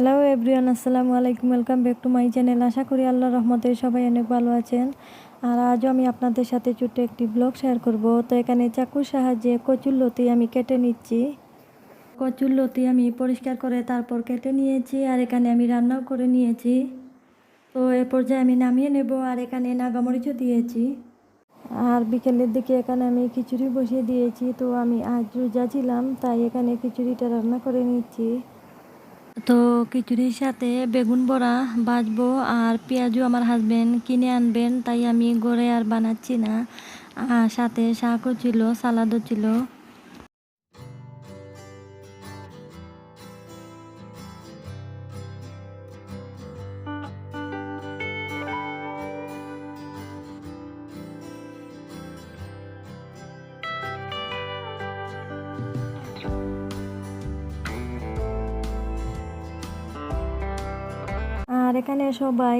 Hello everyone আসসালামু আলাইকুম welcome back to my channel আশা করি আল্লাহ রহমতে সবাই অনেক ভালো আছেন। আর আজও আমি আপনাদের সাথে ছোট্ট একটি ব্লগ শেয়ার করব। তো এখানে চাকুর সাহায্যে কচুর লতি আমি কেটে নিচ্ছি। কচুর লতি আমি পরিষ্কার করে তারপর কেটে নিয়েছি আর এখানে আমি রান্নাও করে নিয়েছি। তো এ পর্যায়ে আমি নামিয়ে নেব আর এখানে নাগামরিচও দিয়েছি। আর বিকেলের দিকে এখানে আমি খিচুড়ি বসিয়ে দিয়েছি। তো আমি আজ রোজা ছিলাম, তাই এখানে খিচুড়িটা রান্না করে নিচ্ছি। তো খিচুড়ির সাথে বেগুন বড়া, ভাজবো আর পেঁয়াজও আমার হাজব্যান্ড কিনে আনবেন, তাই আমি গড়ে আর বানাচ্ছি না। সাথে শাকও ছিল সালাদও ছিল। আর এখানে সবাই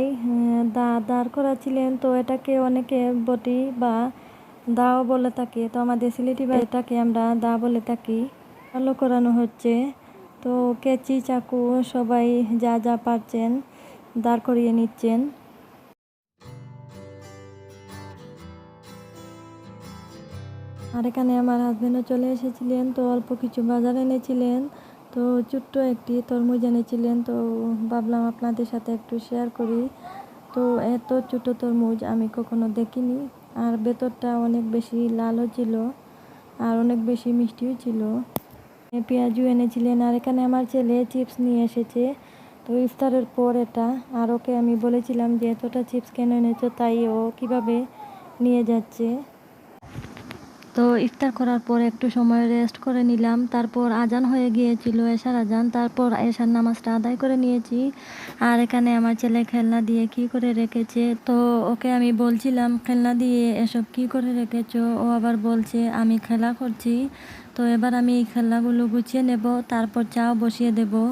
দা, দাঁড় করা ছিলেন তো এটাকে অনেকে বটি বা দাও বলে থাকি। তো আমাদের সিলেটি বা এটাকে আমরা দা বলে থাকি। ভালো করানো হচ্ছে। তো কেচি, চাকু সবাই যা যা পারছেন দাঁড় করিয়ে নিচ্ছেন। আর এখানে আমার হাজবেন্ডও চলে এসেছিলেন। তো অল্প কিছু বাজার এনেছিলেন। তো ছোট্ট একটি তরমুজ এনেছিলেন, তো ভাবলাম আপনাদের সাথে একটু শেয়ার করি। তো এত ছোট তরমুজ আমি কখনো দেখিনি, আর ভেতরটা অনেক বেশি লালও ছিল আর অনেক বেশি মিষ্টিও ছিল। এ পেঁয়াজু এনেছিলেন, আর এখানে আমার ছেলে চিপস নিয়ে এসেছে। তো ইফতারের পর এটা, আর ওকে আমি বলেছিলাম যে, এতটা চিপস কেন এনেছো? তাই ও কীভাবে নিয়ে যাচ্ছে? তো ইফতার করার পর একটু সময় রেস্ট করে নিলাম। তারপর আজান হয়ে গিয়েছিল, এশার আজান। তারপর এশার নামাজটা আদায় করে নিয়েছি। আর এখানে আমার ছেলে খেলনা দিয়ে কি করে রেখেছে? তো ওকে আমি বলছিলাম, খেলনা দিয়ে এসব কি করে রেখেছো? ও আবার বলছে, আমি খেলা করছি। তো এবার আমি এই খেলনাগুলো গুছিয়ে নেব, তারপর চাও বসিয়ে দেবো।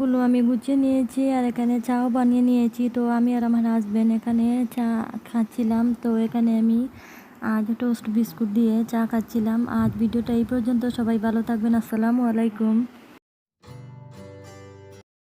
গুলো আমি গুছিয়ে নিয়েছি আর এখানে চাও বানিয়ে নিয়েছি। তো আমি আর আমার হাজব্যান্ড এখানে চা খাচ্ছিলাম। তো এখানে আমি আজ টোস্ট বিস্কুট দিয়ে চা খাচ্ছিলাম। আজ ভিডিওটা এই পর্যন্ত। সবাই ভালো থাকবেন। আসসালামু আলাইকুম।